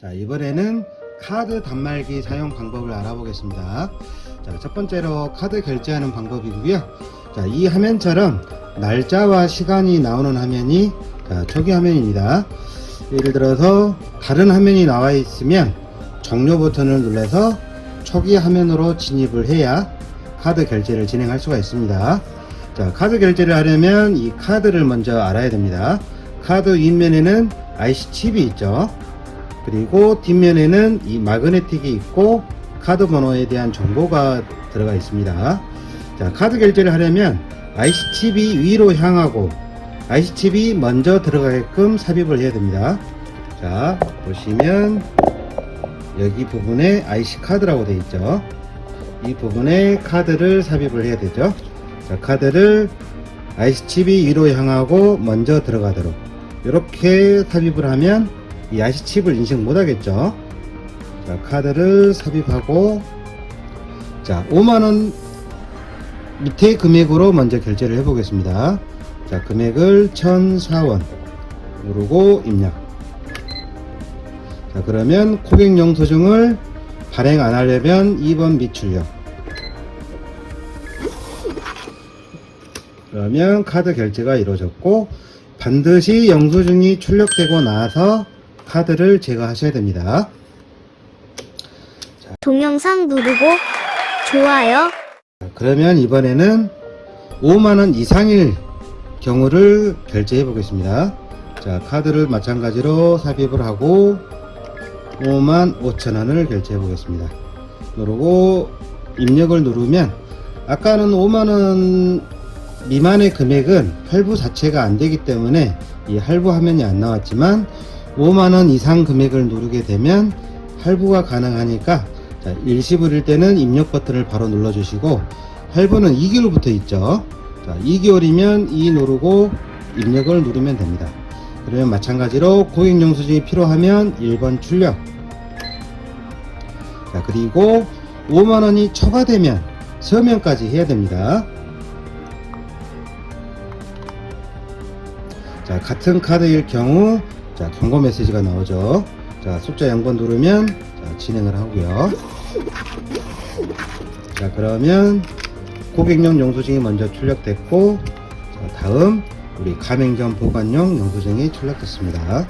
자, 이번에는 카드 단말기 사용 방법을 알아보겠습니다. 자, 첫 번째로 카드 결제하는 방법이고요. 자, 이 화면처럼 날짜와 시간이 나오는 화면이 자, 초기 화면입니다. 예를 들어서 다른 화면이 나와 있으면 종료 버튼을 눌러서 초기 화면으로 진입을 해야 카드 결제를 진행할 수가 있습니다. 자, 카드 결제를 하려면 이 카드를 먼저 알아야 됩니다. 카드 윗면에는 IC 칩이 있죠. 그리고 뒷면에는 이 마그네틱이 있고 카드 번호에 대한 정보가 들어가 있습니다. 자, 카드 결제를 하려면 IC 칩이 위로 향하고 IC 칩이 먼저 들어가게끔 삽입을 해야 됩니다. 자, 보시면 여기 부분에 IC 카드라고 되어 있죠. 이 부분에 카드를 삽입을 해야 되죠. 자, 카드를 IC 칩이 위로 향하고 먼저 들어가도록 이렇게 삽입을 하면 이 IC 칩을 인식 못 하겠죠. 자, 카드를 삽입하고 자, 5만원 밑에 금액으로 먼저 결제를 해 보겠습니다. 자, 금액을 1004원 누르고 입력. 자, 그러면 고객 영수증을 발행 안 하려면 2번 미출력. 그러면 카드 결제가 이루어졌고 반드시 영수증이 출력되고 나서 카드를 제거하셔야 됩니다. 동영상 누르고 좋아요 자, 그러면 이번에는 5만원 이상일 경우를 결제해 보겠습니다. 자, 카드를 마찬가지로 삽입을 하고 5만 5천원을 결제해 보겠습니다. 누르고 입력을 누르면 아까는 5만원 미만의 금액은 할부 자체가 안 되기 때문에 이 할부 화면이 안 나왔지만 5만원 이상 금액을 누르게 되면 할부가 가능하니까 자, 일시불일 때는 입력 버튼을 바로 눌러주시고 할부는 2개월부터 있죠. 자, 2개월이면 2 누르고 입력을 누르면 됩니다. 그러면 마찬가지로 고객 영수증이 필요하면 1번 출력. 자, 그리고 5만원이 초과되면 서명까지 해야 됩니다. 자, 같은 카드일 경우, 자, 경고 메시지가 나오죠. 자, 숫자 0번 누르면, 자, 진행을 하고요. 자, 그러면 고객용 영수증이 먼저 출력됐고, 자, 다음, 우리 가맹점 보관용 영수증이 출력됐습니다.